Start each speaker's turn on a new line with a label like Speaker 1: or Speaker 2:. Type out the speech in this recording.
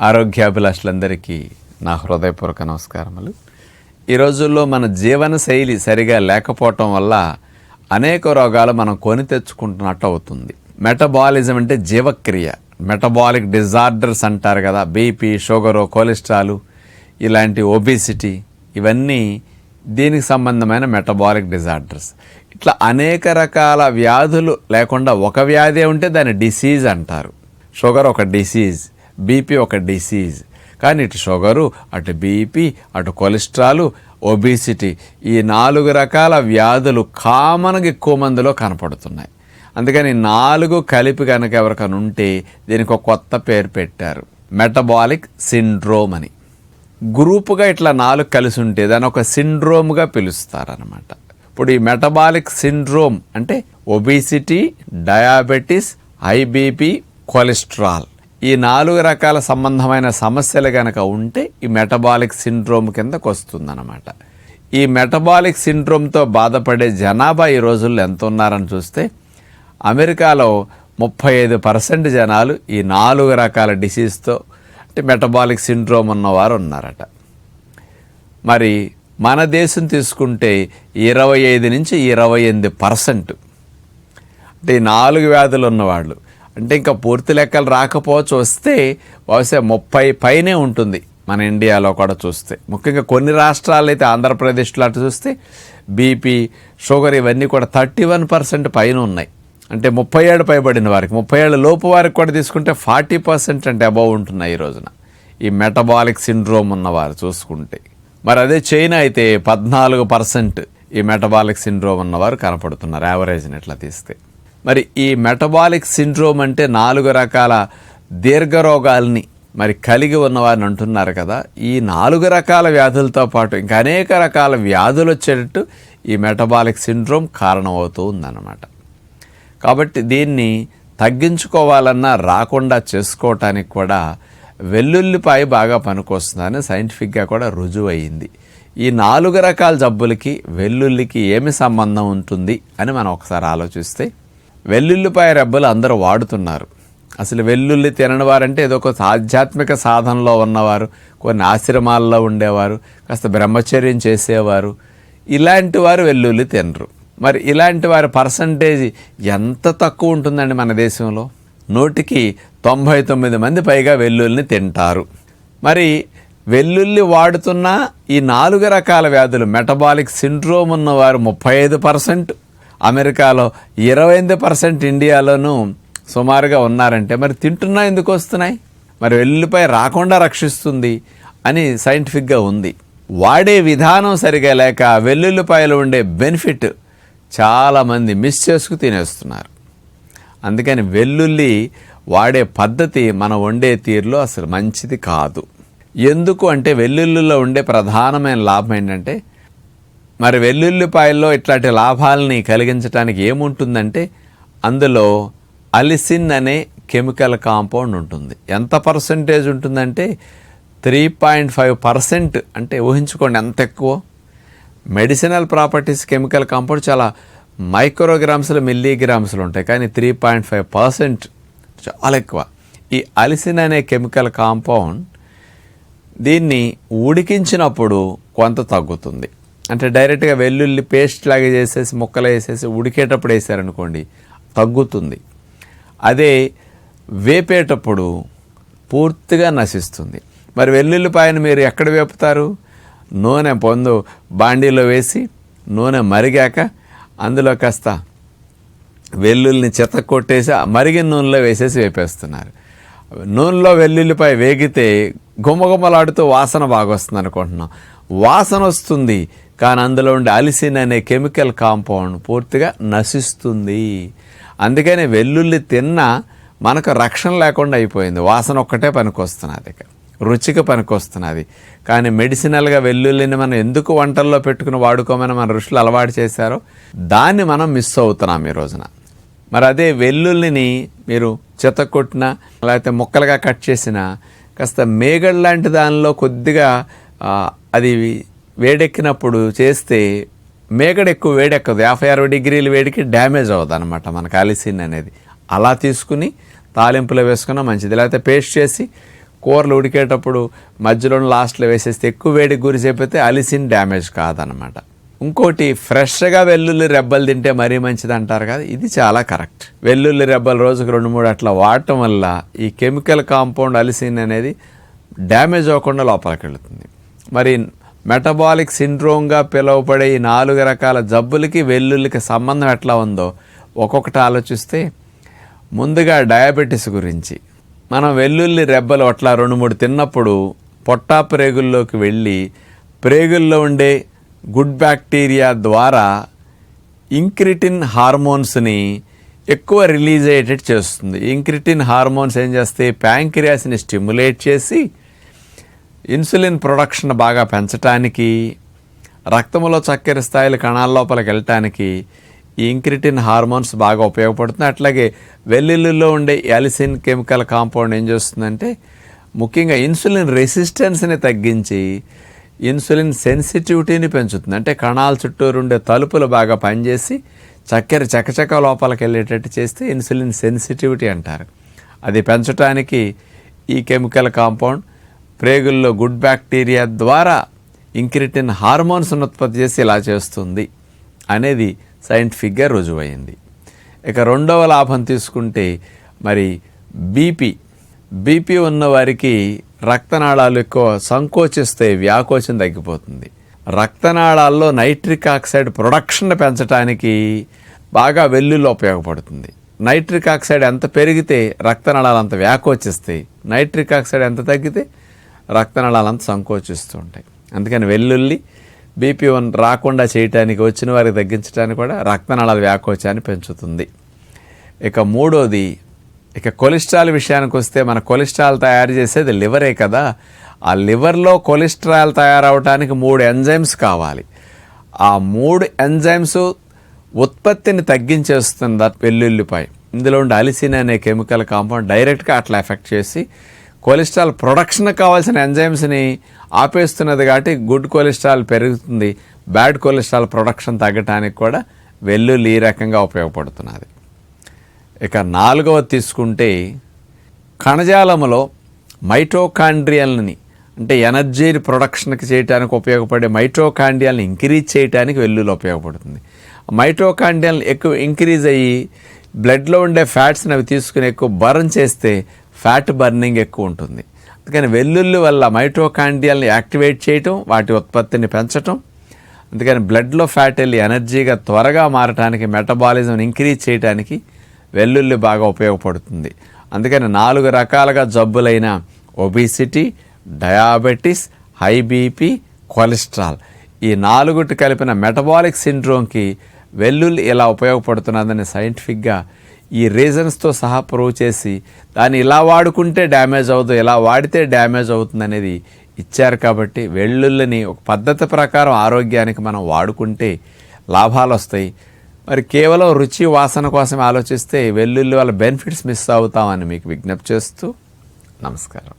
Speaker 1: ఆరోగ్యాభిలాషులందరికీ నా హృదయపూర్వక నమస్కారములు. ఈ రోజుల్లో మన జీవన శైలి సరిగా లేకపోవటం వల్ల అనేక రోగాలు మనం కొని తెచ్చుకుంటున్నట్టు అవుతుంది. మెటబాలిజం అంటే జీవక్రియ. మెటబాలిక్ డిజార్డర్స్ అంటారు కదా బీపీ షుగరు కొలెస్ట్రాల్ ఇలాంటి ఒబిసిటీ ఇవన్నీ దీనికి సంబంధమైన మెటబాలిక్ డిజార్డర్స్. ఇట్లా అనేక రకాల వ్యాధులు లేకుండా ఒక వ్యాధి ఉంటే దాన్ని డిసీజ్ అంటారు. షుగర్ ఒక డిసీజ్ బీపీ ఒక డిసీజ్. కానీ ఇటు షుగరు అటు బీపీ అటు కొలెస్ట్రాల్ ఒబిసిటీ ఈ నాలుగు రకాల వ్యాధులు కామన్గా ఎక్కువ మందిలో కనపడుతున్నాయి. అందుకని నాలుగు కలిపి కనుక ఎవరికైనా ఉంటే దీనికి ఒక కొత్త పేరు పెట్టారు. మెటబాలిక్ సిండ్రోమ్ అని. గ్రూపుగా ఇట్లా నాలుగు కలిసి ఉంటే దాన్ని ఒక సిండ్రోమ్గా పిలుస్తారనమాట ఇప్పుడు ఈ మెటబాలిక్ సిండ్రోమ్ అంటే obesity diabetes high BP cholesterol. ఈ నాలుగు రకాల సంబంధమైన సమస్యలు కనుక ఉంటే ఈ మెటబాలిక్ సిండ్రోమ్ కిందకు వస్తుందన్నమాట. ఈ మెటబాలిక్ సిండ్రోమ్తో బాధపడే జనాభా ఈ రోజుల్లో ఎంత ఉన్నారని చూస్తే అమెరికాలో ముప్పై ఐదు పర్సెంట్ జనాలు ఈ నాలుగు రకాల డిసీజ్తో అంటే మెటబాలిక్ సిండ్రోమ్ ఉన్నవారు ఉన్నారట. మరి మన దేశం తీసుకుంటే ఇరవై ఐదు నుంచి ఇరవై ఎనిమిది పర్సెంట్. అంటే నాలుగు వ్యాధులు ఉన్నవాళ్ళు అంటే ఇంకా పూర్తి లెక్కలు రాకపోవచ్చు వస్తే బహుశా ముప్పై పైనే ఉంటుంది మన ఇండియాలో కూడా చూస్తే. ముఖ్యంగా కొన్ని రాష్ట్రాలు అయితే ఆంధ్రప్రదేశ్లో అటు చూస్తే బీపీ షుగర్ ఇవన్నీ కూడా థర్టీ వన్ పర్సెంట్ పైన ఉన్నాయి. అంటే ముప్పై ఏళ్ళు పైబడిన వారికి ముప్పై ఏళ్ళ లోపు వారికి కూడా తీసుకుంటే ఫార్టీ పర్సెంట్ అంటే అబౌవ్ ఉంటున్నాయి ఈ రోజున. ఈ మెటబాలిక్ సిండ్రోమ్ ఉన్నవారు చూసుకుంటే. మరి అదే చైనా అయితే పద్నాలుగు పర్సెంట్ ఈ మెటబాలిక్ సిండ్రోమ్ ఉన్నవారు కనపడుతున్నారు యావరేజ్ని ఎట్లా తీస్తే. మరి ఈ మెటబాలిక్ సిండ్రోమ్ అంటే నాలుగు రకాల దీర్ఘరోగాల్ని మరి కలిగి ఉన్నవారిని అంటున్నారు కదా. ఈ నాలుగు రకాల వ్యాధులతో పాటు ఇంకా అనేక రకాల వ్యాధులు వచ్చేటట్టు ఈ మెటబాలిక్ సిండ్రోమ్ కారణమవుతూ ఉందన్నమాట. కాబట్టి దీన్ని తగ్గించుకోవాలన్నా రాకుండా చేసుకోవటానికి కూడా వెల్లుల్లిపాయ బాగా పనికొస్తుందని సైంటిఫిక్గా కూడా రుజువు అయింది ఈ నాలుగు రకాల జబ్బులకి వెల్లుల్లికి ఏమి సంబంధం ఉంటుంది అని మనం ఒకసారి ఆలోచిస్తే వెల్లుల్లిపాయ రెబ్బలు అందరూ వాడుతున్నారు. అసలు వెల్లుల్లి తినని వారంటే ఏదో ఒక ఆధ్యాత్మిక సాధనలో ఉన్నవారు కొన్ని ఆశ్రమాల్లో ఉండేవారు కాస్త బ్రహ్మచర్యం చేసేవారు. ఇలాంటి వారు వెల్లుల్లి తినరు. మరి ఇలాంటి వారి పర్సంటేజ్ ఎంత తక్కువ ఉంటుందండి మన దేశంలో? నూటికి తొంభై తొమ్మిది మంది పైగా వెల్లుల్లిని తింటారు. మరి వెల్లుల్లి వాడుతున్న ఈ నాలుగు రకాల వ్యాధులు మెటబాలిక్ సిండ్రోమ్ ఉన్నవారు ముప్పై ఐదు పర్సెంట్ అమెరికాలో ఇరవై ఎనిమిది పర్సెంట్ ఇండియాలోనూ సుమారుగా ఉన్నారంటే మరి తింటున్నా ఎందుకు వస్తున్నాయి? మరి వెల్లుల్లిపాయ రాకుండా రక్షిస్తుంది అని సైంటిఫిక్గా ఉంది. వాడే విధానం సరిగా లేక వెల్లుల్లిపాయలు ఉండే బెనిఫిట్ చాలామంది మిస్ చేసుకు తినేస్తున్నారు. అందుకని వెల్లుల్లి వాడే పద్ధతి మనం వండే తీరులో అసలు మంచిది కాదు. ఎందుకు అంటే వెల్లుల్లిలో ఉండే ప్రధానమైన లాభం ఏంటంటే మరి వెల్లుల్లిపాయల్లో ఇట్లాంటి లాభాలని కలిగించడానికి ఏముంటుందంటే అందులో అలిసిన్ అనే కెమికల్ కాంపౌండ్ ఉంటుంది. ఎంత పర్సంటేజ్ ఉంటుందంటే త్రీ పాయింట్ ఫైవ్ పర్సెంట్ అంటే ఊహించుకోండి ఎంత ఎక్కువ. మెడిసినల్ ప్రాపర్టీస్ కెమికల్ కాంపౌండ్ చాలా మైక్రోగ్రామ్స్లో మిల్లీగ్రామ్స్లో ఉంటాయి. కానీ త్రీ పాయింట్ ఫైవ్ పర్సెంట్ చాలా ఎక్కువ. ఈ అలిసిన్ అనే కెమికల్ కాంపౌండ్ దీన్ని ఉడికించినప్పుడు కొంత తగ్గుతుంది. అంటే డైరెక్ట్గా వెల్లుల్లి పేస్ట్ లాగా చేసేసి ముక్కలు వేసేసి ఉడికేటప్పుడు వేసారనుకోండి తగ్గుతుంది. అదే వేపేటప్పుడు పూర్తిగా నశిస్తుంది. మరి వెల్లుల్లిపాయను మీరు ఎక్కడ వేపుతారు? నూనె పొందు బాండీలో వేసి నూనె మరిగాక అందులో కాస్త వెల్లుల్లిని చెత్త కొట్టేసి మరిగిన నూనెలో వేసేసి వేపేస్తున్నారు. నూనెలో వెల్లుల్లిపాయ వేగితే గుమగుమలాడుతూ వాసన బాగా వస్తుంది అనుకుంటున్నాం వాసన వస్తుంది కానీ అందులో ఉండే అలిసిన్ అనే కెమికల్ కాంపౌండ్ పూర్తిగా నశిస్తుంది. అందుకని వెల్లుల్లి తిన్నా మనకు రక్షణ లేకుండా అయిపోయింది. వాసన ఒక్కటే పనికొస్తున్నది ఇక. రుచికి పనికొస్తున్నది. కానీ మెడిసినల్గా వెల్లుల్లిని మనం ఎందుకు వంటల్లో పెట్టుకుని వాడుకోమని మన ఋషులు అలవాటు చేశారో దాన్ని మనం మిస్ అవుతున్నాం ఈ రోజున. మరి అదే వెల్లుల్లిని మీరు చెత్త కొట్టిన లేకపోతే ముక్కలుగా కట్ చేసిన కాస్త మేగడ్ లాంటి దానిలో కొద్దిగా అది వేడెక్కినప్పుడు చేస్తే మేగడ ఎక్కువ వేడెక్కదు. యాభై అరవై డిగ్రీల వేడికి డ్యామేజ్ అవ్వదు అనమాట మనకు కాలిసిన్ అనేది. అలా తీసుకుని తాలింపులో వేసుకున్న మంచిది. లేకపోతే పేస్ట్ చేసి కూరలు ఉడికేటప్పుడు మధ్యలో లాస్ట్లో వేసేస్తే ఎక్కువ వేడికి గురి చేపితే అలిసిన్ డ్యామేజ్ కాదనమాట ఇంకోటి ఫ్రెష్గా వెల్లుల్లి రెబ్బలు తింటే మరీ మంచిది అంటారు కదా? ఇది చాలా కరెక్ట్. వెల్లుల్లి రెబ్బలు రోజుకు రెండు మూడు అట్లా వాడటం వల్ల ఈ కెమికల్ కాంపౌండ్ అలిసిన్ అనేది డ్యామేజ్ అవ్వకుండా లోపలికి వెళుతుంది మరి మెటబాలిక్ సిండ్రోమ్గా పిలువబడే ఈ నాలుగు రకాల జబ్బులకి వెల్లుల్లికి సంబంధం ఎట్లా ఉందో ఒక్కొక్కటి ఆలోచిస్తే ముందుగా డయాబెటీస్ గురించి. మనం వెల్లుల్లి రెబ్బలు అట్లా రెండు మూడు తిన్నప్పుడు పొట్టా ప్రేగుల్లోకి వెళ్ళి ప్రేగుల్లో ఉండే గుడ్ బ్యాక్టీరియా ద్వారా ఇంక్రిటిన్ హార్మోన్స్ని ఎక్కువ రిలీజ్ అయ్యేటట్టు చేస్తుంది. ఇంక్రిటిన్ హార్మోన్స్ ఏం చేస్తాయి? ప్యాంక్రియాస్ని స్టిమ్యులేట్ చేసి ఇన్సులిన్ ప్రొడక్షన్ బాగా పెంచటానికి రక్తంలో చక్కెర స్థాయిలు కణాల లోపలికి వెళ్ళటానికి ఈ ఇంక్రిటిన్ హార్మోన్స్ బాగా ఉపయోగపడుతుంది అట్లాగే వెల్లుల్లిలో ఉండే యాలిసిన్ కెమికల్ కాంపౌండ్ ఏం చేస్తుందంటే ముఖ్యంగా ఇన్సులిన్ రెసిస్టెన్స్ని తగ్గించి ఇన్సులిన్ సెన్సిటివిటీని పెంచుతుంది. అంటే కణాల చుట్టూరు ఉండే తలుపులు బాగా పనిచేసి చక్కెర చకచక లోపలికి వెళ్ళేటట్టు చేస్తే ఇన్సులిన్ సెన్సిటివిటీ అంటారు. అది పెంచడానికి ఈ కెమికల్ కాంపౌండ్ ప్రేగుల్లో గుడ్ బ్యాక్టీరియా ద్వారా ఇంక్రిటిన్ హార్మోన్స్ను ఉత్పత్తి చేసి ఇలా చేస్తుంది అనేది సైంటిఫిక్గా రుజువైంది. ఇక రెండవ లాభం తీసుకుంటే మరి బీపీ. బీపీ ఉన్నవారికి రక్తనాళాలు ఎక్కువ సంకోచిస్తే వ్యాకోచం తగ్గిపోతుంది. రక్తనాళాల్లో నైట్రిక్ ఆక్సైడ్ ప్రొడక్షన్ పెంచడానికి బాగా వెల్లుల్లి ఉపయోగపడుతుంది. నైట్రిక్ ఆక్సైడ్ ఎంత పెరిగితే రక్తనాళాలు అంత వ్యాకోచిస్తాయి. నైట్రిక్ ఆక్సైడ్ ఎంత తగ్గితే రక్తనాళాలంతా సంకోచిస్తూ ఉంటాయి అందుకని వెల్లుల్లి బీపీ వన్ రాకుండా చేయటానికి వచ్చిన వారికి తగ్గించడానికి కూడా రక్తనాళాల వ్యాకోచాన్ని పెంచుతుంది. ఇక మూడోది ఇక కొలెస్ట్రాల్ విషయానికి వస్తే మన కొలెస్ట్రాల్ తయారు చేసేది లివరే కదా. ఆ లివర్లో కొలెస్ట్రాల్ తయారవడానికి మూడు ఎంజైమ్స్ కావాలి. ఆ మూడు ఎంజైమ్స్ ఉత్పత్తిని తగ్గించేస్తుంది వెల్లుల్లిపై ఇందులో ఉండే అలిసిన్ అనే కెమికల్ కాంపౌండ్ డైరెక్ట్గా అట్లా ఎఫెక్ట్ చేసి కొలెస్ట్రాల్ ప్రొడక్షన్ కావాల్సిన ఎంజైమ్స్ని ఆపేస్తున్నది కాబట్టి గుడ్ కొలెస్ట్రాల్ పెరుగుతుంది. బ్యాడ్ కొలెస్ట్రాల్ ప్రొడక్షన్ తగ్గటానికి కూడా వెల్లుల్లి ఈ రకంగా ఉపయోగపడుతున్నది. ఇక నాలుగవది తీసుకుంటే కణజాలములో మైటోకాండ్రియల్ని అంటే ఎనర్జీ ప్రొడక్షన్కి చేయడానికి ఉపయోగపడే మైటోకాండియల్ని ఇంక్రీజ్ చేయడానికి వెల్లుల్లి ఉపయోగపడుతుంది. మైటోకాండియల్ ఎక్కువ ఇంక్రీజ్ అయ్యి బ్లడ్లో ఉండే ఫ్యాట్స్ని అవి తీసుకుని ఎక్కువ బర్న్ చేస్తే ఫ్యాట్ బర్నింగ్ ఎక్కువ ఉంటుంది. అందుకని వెల్లుల్లి వల్ల మైట్రోకాండియల్ని యాక్టివేట్ చేయటం వాటి ఉత్పత్తిని పెంచటం అందుకని బ్లడ్లో ఫ్యాట్ వెళ్ళి ఎనర్జీగా త్వరగా మారటానికి మెటబాలిజం ఇంక్రీజ్ చేయడానికి వెల్లుల్లి బాగా ఉపయోగపడుతుంది. అందుకని నాలుగు రకాలుగా జబ్బులైన obesity diabetes high BP cholesterol. ఈ నాలుగుటి కలిపిన మెటబాలిక్ సిండ్రోమ్కి వెల్లుల్లి ఇలా ఉపయోగపడుతున్నదని సైంటిఫిక్గా ఈ రీజన్స్తో సహా ప్రూవ్ చేసి దాన్ని ఇలా వాడుకుంటే డ్యామేజ్ అవ్వదు ఇలా వాడితే డ్యామేజ్ అవుతుంది అనేది ఇచ్చారు కాబట్టి వెల్లుల్లిని ఒక పద్ధతి ప్రకారం ఆరోగ్యానికి మనం వాడుకుంటే లాభాలు వస్తాయి. మరి కేవలం రుచి వాసన కోసం ఆలోచిస్తే వెల్లుల్లి వాళ్ళ బెనిఫిట్స్ మిస్ అవుతామని మీకు విజ్ఞప్తి చేస్తూ నమస్కారం.